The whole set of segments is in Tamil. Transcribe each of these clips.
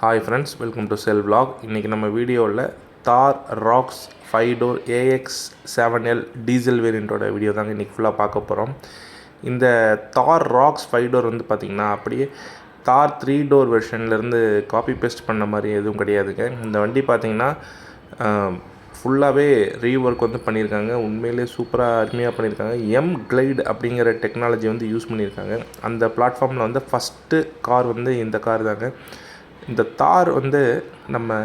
Hi friends welcome to cell vlog இன்றைக்கி நம்ம வீடியோவில் Thar Roxx five door AX seven L diesel வேரியண்ட்டோட video தாங்க இன்றைக்கி ஃபுல்லாக பார்க்க போகிறோம் இந்த தார் ராக்ஸ் ஃபைவ் டோர் வந்து பார்த்திங்கன்னா அப்படியே தார் த்ரீ டோர் வெர்ஷன்லேருந்து காப்பி பேஸ்ட் பண்ண மாதிரி எதுவும் கிடையாதுங்க. இந்த வண்டி பார்த்திங்கன்னா ஃபுல்லாகவே ரீஒர்க் வந்து பண்ணியிருக்காங்க. உண்மையிலே சூப்பராக அருமையாக பண்ணியிருக்காங்க. எம் கிளைட் அப்படிங்கிற டெக்னாலஜி வந்து யூஸ் பண்ணியிருக்காங்க. அந்த பிளாட்ஃபார்மில் வந்து ஃபஸ்ட்டு கார் வந்து இந்த கார் தாங்க. இந்த தார் வந்து நம்ம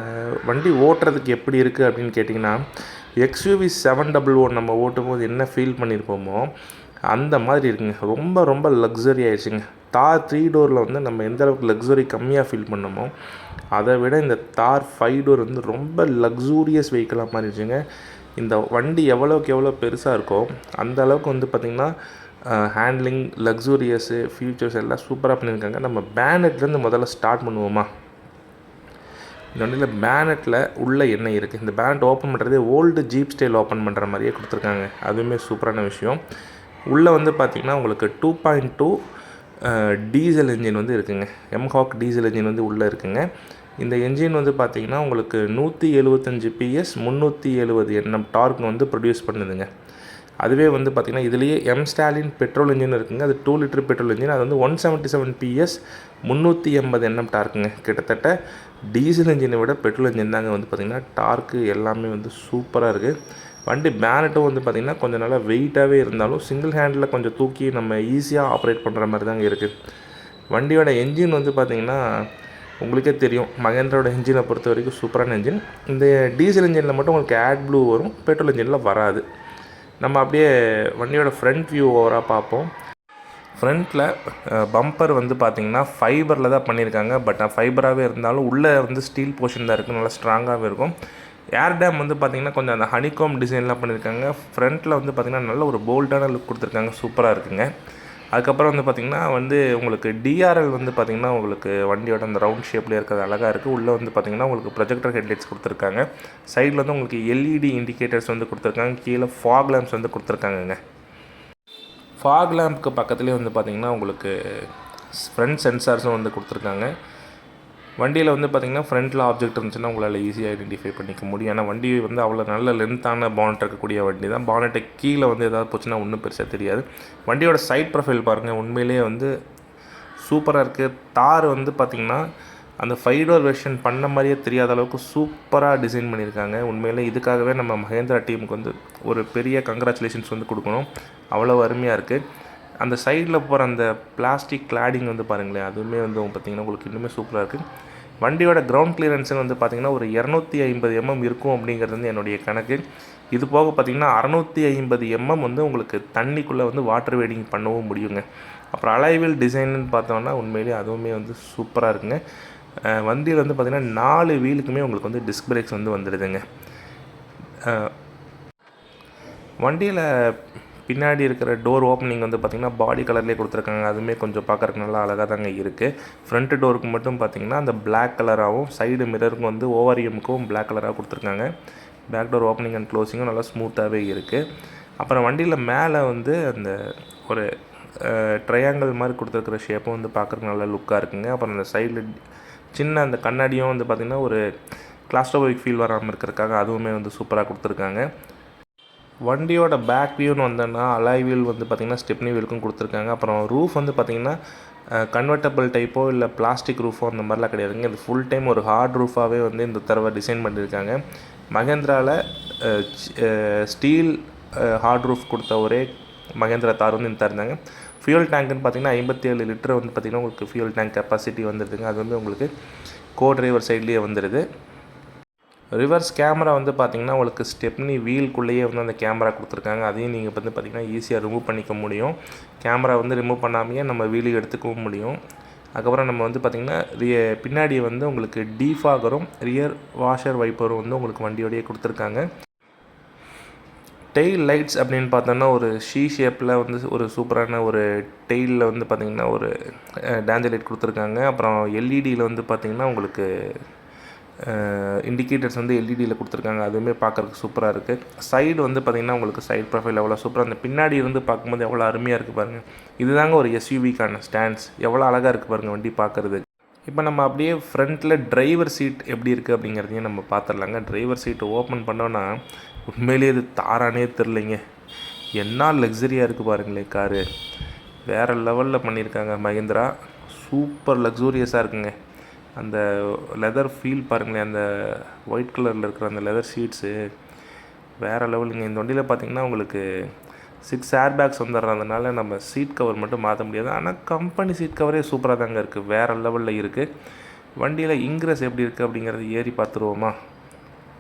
வண்டி ஓட்டுறதுக்கு எப்படி இருக்குது அப்படின்னு கேட்டிங்கன்னா எக்ஸ்யூவி செவன் டபுள் ஒன் நம்ம ஓட்டும் போது என்ன ஃபீல் பண்ணியிருப்போமோ அந்த மாதிரி இருக்குங்க. ரொம்ப ரொம்ப லக்ஸரி ஆயிடுச்சுங்க. தார் த்ரீ டோரில் வந்து நம்ம எந்த அளவுக்கு லக்ஸரி கம்மியாக ஃபீல் பண்ணமோ அதை விட இந்த தார் ஃபைவ் டோர் வந்து ரொம்ப லக்ஸூரியஸ் வெஹிக்கிளாக மாறிடுச்சுங்க. இந்த வண்டி எவ்வளோக்கு எவ்வளோ பெருசாக இருக்கோ அந்த அளவுக்கு வந்து பார்த்திங்கன்னா ஹேண்ட்லிங் லக்ஸூரியஸு ஃபியூச்சர்ஸ் எல்லாம் சூப்பராக பண்ணியிருக்காங்க. நம்ம பேனட்லேருந்து முதல்ல ஸ்டார்ட் பண்ணுவோமா? இந்த வண்டியில் பேனட்டில் உள்ள என்ன இருக்குது இந்த பேனட் ஓப்பன் பண்ணுறதே ஓல்டு ஜீப் ஸ்டைல் ஓப்பன் பண்ணுற மாதிரியே கொடுத்துருக்காங்க. அதுவுமே சூப்பரான விஷயம். உள்ளே வந்து பார்த்திங்கன்னா உங்களுக்கு two point two diesel engine வந்து இருக்குங்க. எம்ஹாக் டீசல் இன்ஜின் வந்து உள்ளே இருக்குங்க. இந்த என்ஜின் வந்து பார்த்திங்கன்னா உங்களுக்கு நூற்றி எழுபத்தஞ்சி பிஎஸ் முந்நூற்றி எழுபது எண்ணம் டார்க் வந்து ப்ரொடியூஸ் பண்ணுதுங்க. அதுவே வந்து பார்த்திங்கன்னா இதுலேயே எம் ஸ்டாலின் பெட்ரோல் இன்ஜின் இருக்குங்க. அது டூ லிட்டர் பெட்ரோல் இன்ஜின் அது வந்து ஒன் செவன்ட்டி செவன் பிஎஸ் முந்நூற்றி எண்பது எண்ணம் டார்க்குங்க கிட்டத்தட்ட டீசல் இன்ஜினை விட பெட்ரோல் இன்ஜின் தாங்க வந்து பார்த்திங்கன்னா டார்க்கு எல்லாமே வந்து சூப்பராக இருக்குது வண்டி பேனட்டும் வந்து பார்த்திங்கன்னா கொஞ்சம் நல்லா வெயிட்டாகவே இருந்தாலும் சிங்கிள் ஹேண்டில் கொஞ்சம் தூக்கி நம்ம ஈஸியாக ஆப்ரேட் பண்ணுற மாதிரி தாங்க இருக்குது வண்டியோட என்ஜின் வந்து பார்த்திங்கன்னா உங்களுக்கே தெரியும். மகேந்திராவோட என்ஜினை பொறுத்த வரைக்கும் சூப்பரான இன்ஜின் இந்த டீசல் இன்ஜினில் மட்டும் உங்களுக்கு ஆட் ப்ளூ வரும். பெட்ரோல் இன்ஜினில் வராது. நம்ம அப்படியே வண்டியோட ஃப்ரண்ட் வியூ ஓவராக பார்ப்போம். ஃப்ரண்ட்டில் பம்பர் வந்து பார்த்திங்கன்னா ஃபைபரில் தான் பண்ணியிருக்காங்க பட் ஃபைபராகவே இருந்தாலும் உள்ளே வந்து ஸ்டீல் போர்ஷன் தான் இருக்குது நல்லா ஸ்ட்ராங்காகவே இருக்கும். ஏர் டேம் வந்து பார்த்திங்கன்னா கொஞ்சம் அந்த ஹனிகாம் டிசைன்லாம் பண்ணியிருக்காங்க ஃப்ரண்ட்டில் வந்து பார்த்திங்கன்னா நல்ல ஒரு போல்டான லுக் கொடுத்துருக்காங்க. சூப்பராக இருக்குங்க. அதுக்கப்புறம் வந்து பார்த்திங்கன்னா வந்து உங்களுக்கு டிஆர்எல் வந்து பார்த்திங்கன்னா உங்களுக்கு வண்டியோட அந்த ரவுண்ட் ஷேப்லேயே இருக்கிறது அழகாக இருக்குது உள்ளே வந்து பார்த்திங்கன்னா உங்களுக்கு ப்ரொஜெக்டர் ஹெட்லைட்ஸ் கொடுத்துருக்காங்க. சைடில் வந்து உங்களுக்கு எல்இடி இண்டிகேட்டர்ஸ் வந்து கொடுத்துருக்காங்க. கீழே ஃபாக் லேம்ப்ஸ் வந்து கொடுத்துருக்காங்கங்க. ஃபாக் லேம்ப்க்கு பக்கத்துலேயே வந்து பார்த்திங்கன்னா உங்களுக்கு ஃப்ரண்ட் சென்சார்ஸும் வந்து கொடுத்துருக்காங்க. வண்டியில் வந்து பார்த்திங்கன்னா ஃப்ரண்ட்டில் ஆப்ஜெக்ட் இருந்துச்சுன்னா உங்களால் ஈஸியாக ஐடென்டிஃபை பண்ணிக்க முடியும். ஏன்னா வண்டி வந்து அவ்வளோ நல்ல லென்த்தான பானட் இருக்கக்கூடிய வண்டி தான். பானட்டை கீழே வந்து ஏதாவது போச்சுன்னா ஒன்றும் பெருசாக தெரியாது. வண்டியோட சைட் ப்ரொஃபைல் பாருங்கள் உண்மையிலேயே வந்து சூப்பராக இருக்குது தார் வந்து பார்த்திங்கன்னா அந்த ஃபைவ் டோர் வெர்ஷன் பண்ண மாதிரியே தெரியாத அளவுக்கு சூப்பராக டிசைன் பண்ணியிருக்காங்க. உண்மையிலே இதுக்காகவே நம்ம மகேந்திரா டீமுக்கு வந்து ஒரு பெரிய கங்க்ராச்சுலேஷன்ஸ் வந்து கொடுக்கணும். அவ்வளோ அருமையாக இருக்குது அந்த சைடில் போகிற அந்த பிளாஸ்டிக் கிளாடிங் வந்து பாருங்களேன் அதுவுமே வந்து பார்த்திங்கன்னா உங்களுக்கு இன்னுமே சூப்பராக இருக்குது வண்டியோட கிரவுண்ட் கிளியரன்ஸுன்னு வந்து பார்த்திங்கன்னா ஒரு இரநூத்தி ஐம்பது எம்எம் இருக்கும் அப்படிங்கிறது வந்து என்னுடைய கணக்கு. இது போக பார்த்திங்கன்னா அறநூற்றி ஐம்பது எம்எம் வந்து உங்களுக்கு தண்ணிக்குள்ளே வந்து வாட்டர் வெயிடிங் பண்ணவும் முடியுங்க. அப்புறம் அலைவில் டிசைன்னு பார்த்தோம்னா உண்மையிலேயே அதுவுமே வந்து சூப்பராக இருக்குங்க. வண்டியில் வந்து பார்த்திங்கன்னா நாலு வீலுக்குமே உங்களுக்கு வந்து டிஸ்க் பிரேக்ஸ் வந்து வந்துடுதுங்க. வண்டியில் பின்னாடி இருக்கிற டோர் ஓப்பனிங் வந்து பார்த்திங்கன்னா பாடி கலர்லேயே கொடுத்துருக்காங்க. அதுவுமே கொஞ்சம் பார்க்குறக்கு நல்லா அழகாக தாங்க இருக்குது ஃப்ரண்ட் டோருக்கு மட்டும் பார்த்திங்கன்னா அந்த பிளாக் கலராகவும் சைடு மிரருக்கும் வந்து ஓவரியமுக்கும் பிளாக் கலராக கொடுத்துருக்காங்க. பேக் டோர் ஓப்பனிங் அண்ட் க்ளோசிங்கும் நல்லா ஸ்மூத்தாகவே இருக்குது அப்புறம் வண்டியில் மேலே வந்து அந்த ஒரு ட்ரையாங்கிள் மாதிரி கொடுத்துருக்குற ஷேப்பும் வந்து பார்க்குறக்கு நல்லா லுக்காக இருக்குங்க. அப்புறம் அந்த சைடில் சின்ன அந்த கண்ணாடியும் வந்து பார்த்திங்கன்னா ஒரு கிளாஸ்ட்ரோபிக் ஃபீல் வராமல் இருக்கிறதுக்காக அதுவுமே வந்து சூப்பராக கொடுத்துருக்காங்க. வண்டியோட பேக் வியூன்னு வந்தோன்னா அலாய் வீல் வந்து பார்த்திங்கன்னா ஸ்டெப்னி வீலுக்கும் கொடுத்துருக்காங்க. அப்புறம் ரூஃப் வந்து பார்த்திங்கன்னா கன்வெர்ட்டபிள் டைப்போ இல்லை பிளாஸ்டிக் ரூஃபோ அந்த மாதிரிலாம் கிடையாதுங்க இது ஃபுல் டைம் ஒரு ஹார்ட் ரூஃபாகவே வந்து இந்த தடவை டிசைன் பண்ணியிருக்காங்க. மகேந்திராவில் ஸ்டீல் ஹார்ட் ரூஃப் கொடுத்த ஒரே மகேந்திரா தார் வந்து இந்த இருந்தாங்க. ஃபியூல் டேங்க்னு பார்த்திங்கன்னா ஐம்பத்தி ஏழு லிட்டர் வந்து பார்த்திங்கன்னா உங்களுக்கு ஃபியூல் டேங்க் கெப்பாசிட்டி வந்துடுதுங்க அது வந்து உங்களுக்கு கோ டிரைவர் சைட்லேயே வந்துடுது ரிவர்ஸ் கேமரா வந்து பார்த்திங்கன்னா உங்களுக்கு ஸ்டெப்னி வீலுக்குள்ளேயே வந்து அந்த கேமரா கொடுத்துருக்காங்க. அதையும் நீங்கள் வந்து பார்த்திங்கன்னா ஈஸியாக ரிமூவ் பண்ணிக்க முடியும். கேமரா வந்து ரிமூவ் பண்ணாமையே நம்ம வீலுக்கு எடுத்துக்கவும் முடியும். அதுக்கப்புறம் நம்ம வந்து பார்த்திங்கன்னா ரிய பின்னாடி வந்து உங்களுக்கு டீஃபாகரும் ரியர் வாஷர் வைப்பரும் வந்து உங்களுக்கு வண்டியோடையே கொடுத்துருக்காங்க. டெயில் லைட்ஸ் அப்படின்னு பார்த்தோன்னா ஒரு ஷீ ஷேப்பில் வந்து ஒரு சூப்பரான ஒரு டெயிலில் வந்து பார்த்திங்கன்னா ஒரு டேஞ்சர் லைட் கொடுத்துருக்காங்க. அப்புறம் எல்இடியில் வந்து பார்த்திங்கன்னா உங்களுக்கு இண்டிகேட்டர்ஸ் வந்து எல்இடியில் கொடுத்துருக்காங்க. அதுவுமே பார்க்குறதுக்கு சூப்பராக இருக்குது சைடு வந்து பார்த்திங்கன்னா உங்களுக்கு சைடு ப்ரொஃபைல் எவ்வளோ சூப்பராக அந்த பின்னாடி இருந்து பார்க்கும்போது எவ்வளோ அருமையாக இருக்குது பாருங்கள் இதுதாங்க ஒரு எஸ்யூவிக்கான ஸ்டாண்ட்ஸ் எவ்வளோ அழகாக இருக்குது பாருங்கள் வண்டி பார்க்குறது. இப்போ நம்ம அப்படியே ஃப்ரண்ட்டில் டிரைவர் சீட் எப்படி இருக்குது அப்படிங்கிறதையும் நம்ம பார்த்துடலாங்க டிரைவர் சீட்டை ஓப்பன் பண்ணோன்னா உண்மையிலேயே இது தாரானே தெரிலிங்க என்ன லக்ஸரியாக இருக்குது பாருங்களேன் காரு வேறு லெவலில் பண்ணியிருக்காங்க மஹிந்திரா சூப்பர் லக்ஸூரியஸாக இருக்குங்க. அந்த லெதர் ஃபீல் பாருங்களேன் அந்த ஒயிட் கலரில் இருக்கிற அந்த லெதர் ஷீட்ஸு வேறு லெவலுங்க இந்த வண்டியில் பார்த்தீங்கன்னா உங்களுக்கு சிக்ஸ் ஏர் பேக்ஸ் வந்துடுறதுனால நம்ம சீட் கவர் மட்டும் மாற்ற முடியாது. ஆனால் கம்பெனி சீட் கவரே சூப்பராக தாங்க இருக்குது வேறு லெவலில் இருக்குது வண்டியில் இங்கிரஸ் எப்படி இருக்குது அப்படிங்கிறது ஏறி பார்த்துருவோமா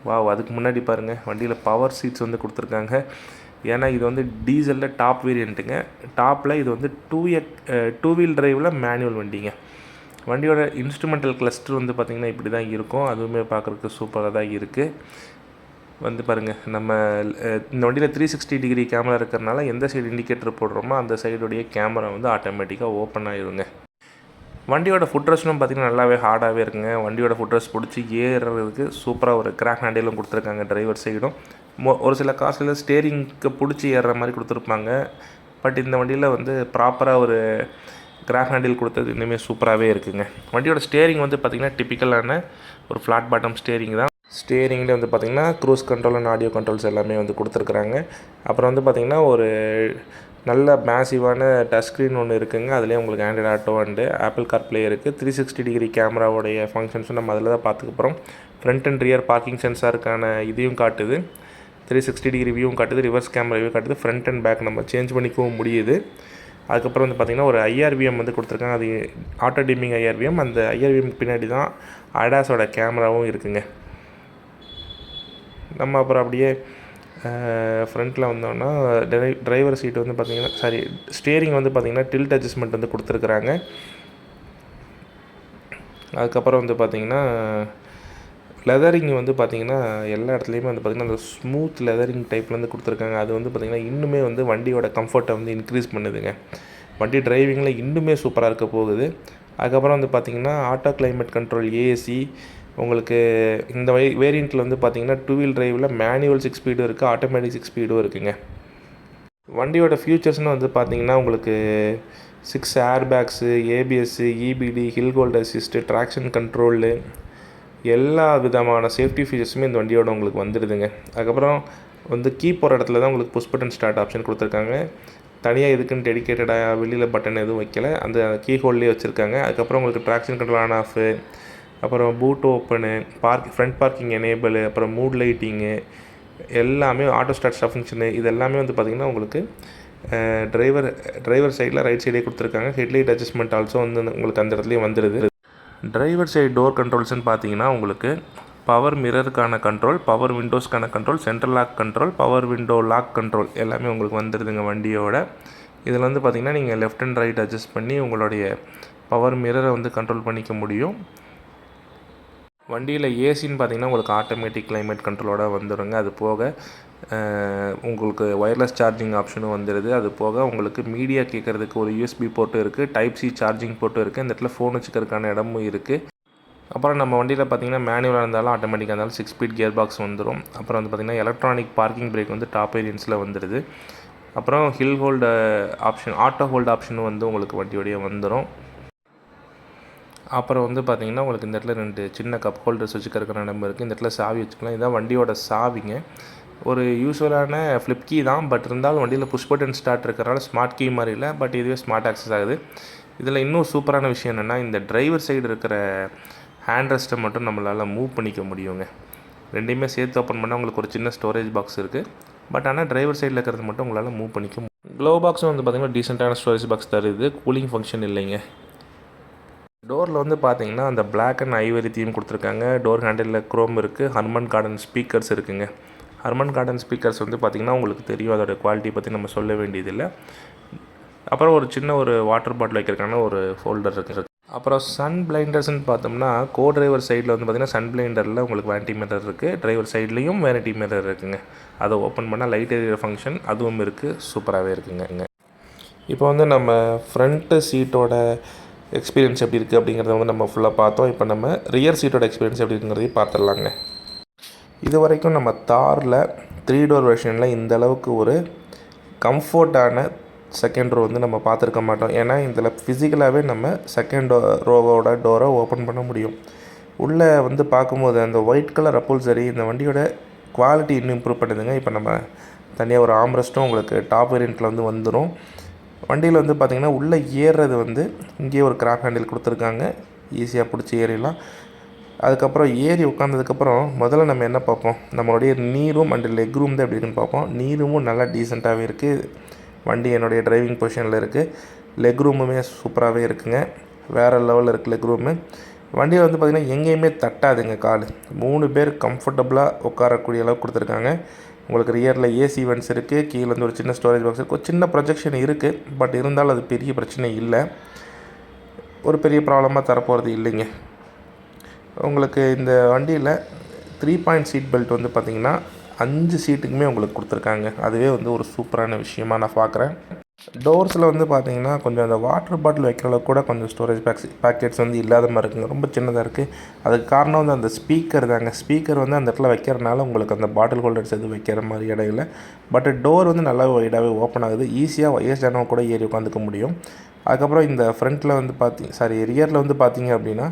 வாவ் அதுக்கு முன்னாடி பாருங்கள் வண்டியில் பவர் சீட்ஸ் வந்து கொடுத்துருக்காங்க. ஏன்னா இது வந்து டீசலில் டாப் வேரியண்ட்டுங்க டாப்பில் இது வந்து டூ எக் டூ வீல் டிரைவில் மேனுவல் வண்டிங்க. வண்டியோட இன்ஸ்ட்ருமெண்டல் கிளஸ்டர் வந்து பார்த்திங்கன்னா இப்படி தான் இருக்கும். அதுவுமே பார்க்குறதுக்கு சூப்பராக தான் இருக்குது வந்து பாருங்கள் நம்ம இந்த வண்டியில் த்ரீ சிக்ஸ்டி டிகிரி கேமரா இருக்கிறனால எந்த சைடு இண்டிகேட்டர் போடுறோமோ அந்த சைடுடைய கேமரா வந்து ஆட்டோமேட்டிக்காக ஓப்பன் ஆகிருங்க வண்டியோட ஃபுட்ரஸ்ட்டும் பார்த்திங்கன்னா நல்லாவே ஹார்டாகவே இருக்குங்க. வண்டியோட ஃபுட்ரஸ் பிடிச்சி ஏறுறதுக்கு சூப்பராக ஒரு கிராக் ஹேண்டிலும் கொடுத்துருக்காங்க டிரைவர் சைடும் மோ ஒரு சில காசில் ஸ்டேரிங்க்கு பிடிச்சி ஏறுற மாதிரி கொடுத்துருப்பாங்க. பட் இந்த வண்டியில் வந்து ப்ராப்பராக ஒரு கிராஃப் ஹேண்டில் கொடுத்தது இன்னுமே சூப்பராகவே இருக்குங்க. வண்டியோட ஸ்டேரிங் வந்து பார்த்திங்கன்னா டிப்பிக்கலான ஒரு ஃப்ளாட் பாட்டம் ஸ்டேரிங் தான். ஸ்டேரிங்கில் வந்து பார்த்திங்கன்னா cruise control and audio controls எல்லாமே வந்து கொடுத்துருக்குறாங்க. அப்புறம் வந்து பார்த்திங்கன்னா ஒரு நல்ல மேசிவான டச் ஸ்க்ரீன் ஒன்று இருக்குங்க. அதுலேயே உங்களுக்கு Android Auto and Apple CarPlay இருக்குது த்ரீ சிக்ஸ்டி டிகிரி கேமராவுடைய ஃபங்க்ஷன்ஸும் நம்ம அதில் தான் பார்த்துக்க போகிறோம் ஃப்ரண்ட் அண்ட் ரியர் பார்க்கிங் சென்சாருக்கான இதையும் காட்டுது. த்ரீ சிக்ஸ்டி டிகிரி வியூவும் காட்டுது. ரிவர்ஸ் கேமரா வியூ காட்டுது. ஃப்ரண்ட் அண்ட் பேக் நம்ம சேஞ்ச் பண்ணிக்கவும் முடியுது. அதுக்கப்புறம் வந்து பார்த்திங்கன்னா ஒரு ஐஆர்பிஎம் வந்து கொடுத்துருக்காங்க. அது ஆட்டோ டீமிங் ஐஆர்பிஎம் அந்த ஐஆர்பிஎம் பின்னாடி தான் அடாஸோட கேமராவும் இருக்குங்க. நம்ம அப்புறம் அப்படியே ஃப்ரண்ட்டில் வந்தோம்னா டிரை டிரைவர் சீட் வந்து பார்த்திங்கன்னா சாரி ஸ்டியரிங் வந்து பார்த்திங்கன்னா டில்ட் அட்ஜஸ்ட்மெண்ட் வந்து கொடுத்துருக்குறாங்க. அதுக்கப்புறம் வந்து பார்த்திங்கன்னா லெதரிங் வந்து பார்த்திங்கன்னா எல்லா இடத்துலையுமே வந்து பார்த்திங்கன்னா அந்த ஸ்மூத் லெதரிங் டைப்பில் வந்து கொடுத்துருக்காங்க. அது வந்து பார்த்திங்கன்னா இன்னுமே வந்து வண்டியோட கம்ஃபர்ட்டை வந்து இன்க்ரீஸ் பண்ணுதுங்க. வண்டி டிரைவிங்கில் இன்னுமே சூப்பராக இருக்க போகுது. அதுக்கப்புறம் வந்து பார்த்திங்கன்னா ஆட்டோ கிளைமேட் கண்ட்ரோல் ஏசி உங்களுக்கு இந்த வே வேரியண்ட்டில் வந்து பார்த்திங்கன்னா டூ வீல் டிரைவில் மேனுவல் சிக்ஸ் ஸ்பீடும் இருக்குது ஆட்டோமேட்டிக் சிக்ஸ் ஸ்பீடும் இருக்குதுங்க வண்டியோட ஃபியூச்சர்ஸ்னு வந்து பார்த்தீங்கன்னா உங்களுக்கு six air bags ABS EBD hill hold assist traction control எல்லா விதமான சேஃப்டி ஃபீச்சர்ஸுமே இந்த வண்டியோட உங்களுக்கு வந்துடுதுங்க. அதுக்கப்புறம் வந்து கீ போகிற இடத்துல தான் உங்களுக்கு புஷ் பட்டன் ஸ்டார்ட் ஆப்ஷன் கொடுத்துருக்காங்க. தனியாக எதுக்குன்னு டெடிக்கேட்டடாக வெளியில் பட்டன் எதுவும் வைக்கல. அந்த கீ ஹோல்ட்லேயே வச்சுருக்காங்க. அதுக்கப்புறம் உங்களுக்கு ட்ராக்ஷன் கண்ட்ரோல் ஆன் ஆஃபு அப்புறம் boot open park front parking enable அப்புறம் மூட் லைட்டிங்கு எல்லாமே ஆட்டோ ஸ்டார்ட் ஸ்டாப் ஃபங்க்ஷனு இது எல்லாமே வந்து பார்த்திங்கன்னா உங்களுக்கு டிரைவர் டிரைவர் சைடில் ரைட் சைடே கொடுத்துருக்காங்க. ஹெட்லைட் அட்ஜஸ்ட்மெண்ட் ஆல்சோ வந்து உங்களுக்கு அந்த இடத்துலையும் வந்துடுது. டிரைவர் சைடு டோர் கண்ட்ரோல்ஸ்னு பார்த்தீங்கன்னா உங்களுக்கு பவர் மிரருக்கான control power விண்டோஸ்க்கான control central lock control power window lock control எல்லாமே உங்களுக்கு வந்துடுதுங்க வண்டியோட. இதில் வந்து பார்த்திங்கன்னா நீங்கள் லெஃப்ட் அண்ட் ரைட் அட்ஜஸ்ட் பண்ணி உங்களுடைய பவர் மிரரை வந்து கண்ட்ரோல் பண்ணிக்க முடியும். வண்டியில் ஏசின்னு பார்த்தீங்கன்னா உங்களுக்கு ஆட்டோமேட்டிக் கிளைமேட் கண்ட்ரோலோட வந்துடுங்க அது போக உங்களுக்கு ஒயர்லெஸ் சார்ஜிங் ஆப்ஷனும் வந்துடுது அது போக உங்களுக்கு மீடியா கேட்குறதுக்கு ஒரு யூஎஸ்பி போர்ட்டும் இருக்குது டைப் சி சார்ஜிங் போர்ட்டும் இருக்குது இந்த இடத்துல ஃபோன் வச்சுக்கிறதுக்கான இடமும் இருக்குது அப்புறம் நம்ம வண்டியில் பார்த்தீங்கன்னா மேனுவலாக இருந்தாலும் ஆட்டோமேட்டிக்காக இருந்தாலும் சிக்ஸ் ஸ்பீட் கியர் பாக்ஸ் வந்துடும் அப்புறம் வந்து பார்த்திங்கன்னா எலக்ட்ரானிக் பார்க்கிங் பிரேக் வந்து டாப் வேரியன்ஸில் வந்துடுது அப்புறம் hill hold option auto hold ஆப்ஷனும் வந்து உங்களுக்கு வண்டியோடைய வந்துடும் அப்புறம் வந்து பார்த்தீங்கன்னா உங்களுக்கு இந்த இடத்துல ரெண்டு சின்ன கப் ஹோல்டர்ஸ் வச்சுக்கிறதுக்கான இடம் இருக்குது இந்த இடத்துல சாவி வச்சுக்கலாம். இதான் வண்டியோட சாவிங்க. ஒரு யூஸ்வலான ஃப்ளிப் கீ தான் பட் இருந்தாலும் வண்டியில் புஷ் பட்டன் ஸ்டார்ட் இருக்கிறனால ஸ்மார்ட் கீ மாதிரி இல்லை பட் இதுவே ஸ்மார்ட் ஆக்சஸ் ஆகுது. இதில் இன்னும் சூப்பரான விஷயம் என்னென்னா இந்த டிரைவர் சைடு இருக்கிற ஹேண்ட் ரெஸ்ட்டை மட்டும் நம்மளால் மூவ் பண்ணிக்க முடியுங்க. ரெண்டையுமே சேர்த்து ஓப்பன் பண்ணால் உங்களுக்கு ஒரு சின்ன ஸ்டோரேஜ் பாக்ஸ் இருக்குது பட் ஆனால் டிரைவர் சைடில் இருக்கிறது மட்டும் உங்களால் மூவ் பண்ணிக்க முடியும் க்ளோ பாக்ஸும் வந்து பார்த்திங்கன்னா டீசெண்டான ஸ்டோரேஜ் பாக்ஸ் தருது. கூலிங் ஃபங்க்ஷன் இல்லைங்க. டோரில் வந்து பார்த்தீங்கன்னா அந்த பிளாக் அண்ட் ஐவரி தீம் கொடுத்துருக்காங்க. டோர் ஹேண்டிலில் க்ரோம் இருக்குது ஹர்மன் கார்டன் ஸ்பீக்கர்ஸ் இருக்குங்க. ஹர்மன் கார்டன் ஸ்பீக்கர்ஸ் வந்து பார்த்திங்கன்னா உங்களுக்கு தெரியும். அதோட குவாலிட்டி பற்றி நம்ம சொல்ல வேண்டியதில்லை. அப்புறம் ஒரு சின்ன ஒரு வாட்டர் பாட்டில் வைக்கிறதுக்கான ஒரு ஃபோல்டர் இருக்குது அப்புறம் சன் பிளைண்டர்ஸ்னு பார்த்தோம்னா கோ டிரைவர் சைடில் வந்து பார்த்திங்கன்னா சன் பிளைண்டரில் உங்களுக்கு வேனிட்டி மிரர் இருக்குது டிரைவர் சைட்லேயும் வேனிட்டி மிரர் இருக்குங்க. அதை ஓப்பன் பண்ணால் லைட் எரியிற ஃபங்க்ஷன் அதுவும் இருக்குது சூப்பராகவே இருக்குங்க. இப்போ வந்து நம்ம ஃப்ரண்ட்டு சீட்டோட எக்ஸ்பீரியன்ஸ் எப்படி இருக்குது அப்படிங்கிறத வந்து நம்ம ஃபுல்லாக பார்த்தோம். இப்போ நம்ம ரியர் சீட்டோட எக்ஸ்பீரியன்ஸ் எப்படி இருக்குங்கிறதையும் பார்த்துடலாங்க. இது வரைக்கும் நம்ம தாரில் த்ரீ டோர் வெர்ஷனில் இந்த அளவுக்கு ஒரு கம்ஃபர்ட்டான செகண்ட் ரோ வந்து நம்ம பார்த்துருக்க மாட்டோம். ஏன்னா இதில் ஃபிசிக்கலாகவே நம்ம செகண்ட் ரோவோட டோரை ஓப்பன் பண்ண முடியும். உள்ளே வந்து பார்க்கும்போது அந்த ஒயிட் கலர் அப்போல்சரி இந்த வண்டியோட குவாலிட்டி இன்னும் இம்ப்ரூவ் பண்ணுதுங்க. இப்போ நம்ம தனியாக ஒரு ஆம்ரெஸ்ட்டும் உங்களுக்கு டாப் வேரியண்ட்டில் வந்து வந்துடும் வண்டியில் வந்து பார்த்திங்கன்னா உள்ளே ஏறுறது வந்து இங்கேயே ஒரு கிராப் ஹேண்டில் கொடுத்துருக்காங்க. ஈஸியாக பிடிச்சி ஏறிடலாம். அதுக்கப்புறம் ஏறி உட்காந்ததுக்கப்புறம் முதல்ல நம்ம என்ன பார்ப்போம்? நம்மளுடைய நீரும் அண்ட் லெக் ரூம் தான் எப்படி இருக்குன்னு பார்ப்போம். நீருமும் நல்லா டீசெண்டாகவே இருக்குது வண்டி என்னுடைய டிரைவிங் பொசிஷனில் இருக்குது லெக் ரூமுமே சூப்பராகவே இருக்குங்க. வேறு லெவலில் இருக்குது லெக் ரூமு வண்டியில் வந்து பார்த்திங்கன்னா எங்கேயுமே தட்டாதுங்க கால். மூணு பேர் கம்ஃபர்டபுளாக உட்காரக்கூடிய அளவுக்கு கொடுத்துருக்காங்க. உங்களுக்கு ரியரில் ஏசி வென்ட்ஸ் இருக்குது கீழே வந்து ஒரு சின்ன ஸ்டோரேஜ் பாக்ஸ் இருக்குது சின்ன ப்ரொஜெக்ஷன் இருக்குது பட் இருந்தாலும் அது பெரிய பிரச்சனை இல்லை. ஒரு பெரிய ப்ராப்ளமாக தரப்போகிறது இல்லைங்க. உங்களுக்கு இந்த வண்டியில் த்ரீ பாயிண்ட் சீட் பெல்ட் வந்து பார்த்திங்கன்னா அஞ்சு சீட்டுக்குமே உங்களுக்கு கொடுத்துருக்காங்க. அதுவே வந்து ஒரு சூப்பரான விஷயமா நான் பார்க்குறேன் டோர்ஸில் வந்து பார்த்தீங்கன்னா கொஞ்சம் அந்த வாட்டர் பாட்டில் வைக்கிற அளவுக்கு கூட கொஞ்சம் ஸ்டோரேஜ் பேக்ஸ் பேக்கெட்ஸ் வந்து இல்லாத மாதிரி இருக்குங்க. ரொம்ப சின்னதாக இருக்குது அதுக்கு காரணம் வந்து அந்த ஸ்பீக்கர் தாங்க. ஸ்பீக்கர் வந்து அந்த இடத்துல வைக்கிறனால உங்களுக்கு அந்த பாட்டில் ஹோல்டர்ஸ் எதுவும் வைக்கிற மாதிரி இடையில பட் டோர் வந்து நல்லா வைடாகவே ஓப்பன் ஆகுது. ஈஸியாக வயசானவங்க கூட ஏறி உட்காந்துக்க முடியும். அதுக்கப்புறம் இந்த ஃப்ரண்ட்டில் வந்து பார்த்திங்க சாரி ரியரில் வந்து பார்த்தீங்க அப்படின்னா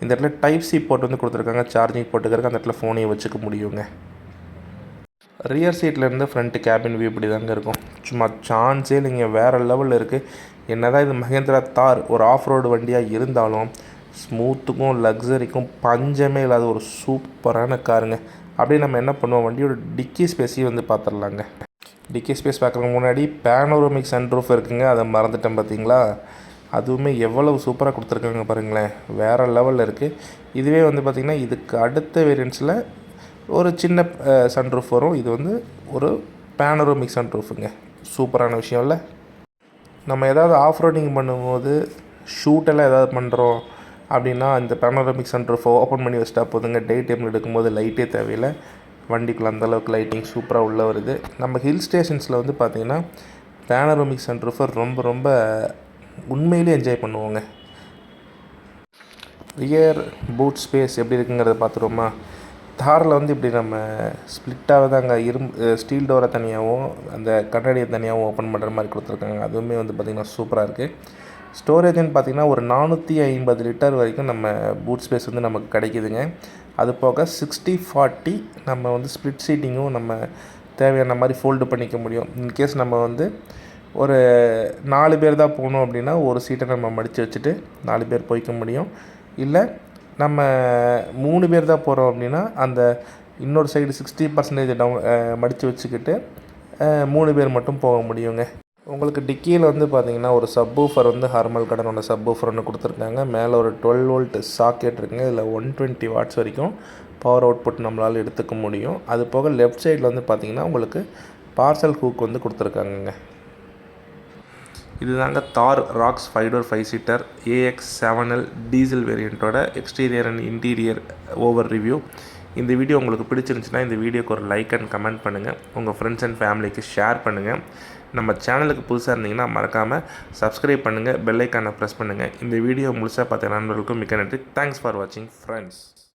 இந்த இடத்துல டைப் சி போர்ட் வந்து கொடுத்துருக்காங்க. சார்ஜிங் போட்டுக்கிறதுக்கு அந்த இடத்துல ஃபோனையும் வச்சுக்க முடியுங்க. ரியர் சீட்லேருந்து ஃப்ரண்ட் கேபின் வியூ இப்படி தாங்க இருக்கும். சும்மா சான்ஸே இல்லைங்க. வேறு லெவலில் இருக்குது என்ன தான் இது மகேந்திரா தார் ஒரு ஆஃப் ரோடு வண்டியாக இருந்தாலும் ஸ்மூத்துக்கும் லக்ஸரிக்கும் பஞ்சமே இல்லாத ஒரு சூப்பரான காருங்க. அப்படியே நம்ம என்ன பண்ணுவோம்? வண்டியோட டிக்கி ஸ்பேஸையும் வந்து பார்த்துடலாங்க டிக்கி ஸ்பேஸ் பார்க்குறதுக்கு முன்னாடி பேனோரோமிக் சன்ரூஃப் இருக்குங்க. அதை மறந்துட்டேன் பார்த்தீங்களா அதுவுமே எவ்வளவு சூப்பராக கொடுத்துருக்காங்க பாருங்களேன். வேறு லெவலில் இருக்குது இதுவே வந்து பார்த்திங்கன்னா இதுக்கு அடுத்த வேரியன்ஸில் ஒரு சின்ன சன்ரூஃப் வரும். இது வந்து ஒரு பேனரோமிக் சன்ரூஃபுங்க சூப்பரான விஷயம் இல்லை? நம்ம ஏதாவது ஆஃப் ரோடிங் பண்ணும்போது ஷூட்டெல்லாம் ஏதாவது பண்ணுறோம் அப்படின்னா இந்த பேனரோமிக் சன்ரூஃபை ஓப்பன் பண்ணி வச்சிட்டா போதுங்க. டே டைமில் எடுக்கும்போது லைட்டே தேவையில்லை. வண்டிக்குள்ள அந்தளவுக்கு லைட்டிங் சூப்பராக உள்ளே வருது. நம்ம ஹில் ஸ்டேஷன்ஸில் வந்து பார்த்திங்கன்னா பேனரோமிக் சன்ரூஃபை ரொம்ப ரொம்ப உண்மையிலே என்ஜாய் பண்ணுவோங்க. ரியர் பூட் ஸ்பேஸ் எப்படி இருக்குங்கிறத பார்த்துருவோமா? தாரில் வந்து இப்படி நம்ம ஸ்ப்ளிட்டாக தாங்க இரும்பு ஸ்டீல் டோரை தனியாகவும் அந்த கண்ணாடியை தனியாகவும் ஓப்பன் பண்ணுற மாதிரி கொடுத்துருக்காங்க. அதுவுமே வந்து பார்த்திங்கன்னா சூப்பராக இருக்குது ஸ்டோரேஜ்னு பார்த்திங்கன்னா ஒரு நானூற்றி ஐம்பது லிட்டர் வரைக்கும் நம்ம பூட் ஸ்பேஸ் வந்து நமக்கு கிடைக்குதுங்க. அது போக சிக்ஸ்டி ஃபார்ட்டி நம்ம வந்து ஸ்ப்ளிட் சீட்டிங்கும் நம்ம தேவையான மாதிரி ஃபோல்டு பண்ணிக்க முடியும். இன்கேஸ் நம்ம வந்து ஒரு நாலு பேர் தான் போகணும் அப்படின்னா ஒரு சீட்டை நம்ம மடித்து வச்சுட்டு நாலு பேர் போய்க்க முடியும். இல்லை நம்ம மூணு பேர் தான் போகிறோம் அப்படின்னா அந்த இன்னொரு சைடு சிக்ஸ்டி பர்சன்டேஜ் டவுன் மடித்து வச்சுக்கிட்டு மூணு பேர் மட்டும் போக முடியுங்க. உங்களுக்கு டிக்கியில் வந்து பார்த்தீங்கன்னா ஒரு சப்வூஃபர் வந்து ஹார்மல் கடனோட சப்வூஃபர் ஒன்று கொடுத்துருக்காங்க. மேலே ஒரு டுவெல் வோல்ட் சாக்கெட் இருக்குங்க. இதில் ஒன் டுவெண்ட்டி வாட்ஸ் வரைக்கும் பவர் அவுட்புட் நம்மளால் எடுத்துக்க முடியும். அது போக லெஃப்ட் சைடில் வந்து பார்த்திங்கன்னா உங்களுக்கு பார்சல் ஹூக் வந்து கொடுத்துருக்காங்கங்க. இதுதாங்க Thar Roxx five door five seater AX seven L diesel வேரியண்ட்டோட exterior and interior over review. இந்த வீடியோ உங்களுக்கு பிடிச்சிருந்துச்சுன்னா இந்த வீடியோக்கு ஒரு லைக் அண்ட் கமெண்ட் பண்ணுங்கள் உங்கள் ஃப்ரெண்ட்ஸ் அண்ட் ஃபேமிலிக்கு ஷேர் பண்ணுங்கள் நம்ம சேனலுக்கு புதுசாக இருந்தீங்கன்னா மறக்காமல் சப்ஸ்கிரைப் பண்ணுங்கள் பெல்லைக்கானை ப்ரெஸ் பண்ணுங்கள் இந்த வீடியோ முழுசாக பார்த்த நண்பர்களுக்கும் மிக்க நன்றி. தேங்க்ஸ் ஃபார் வாட்சிங் ஃப்ரெண்ட்ஸ்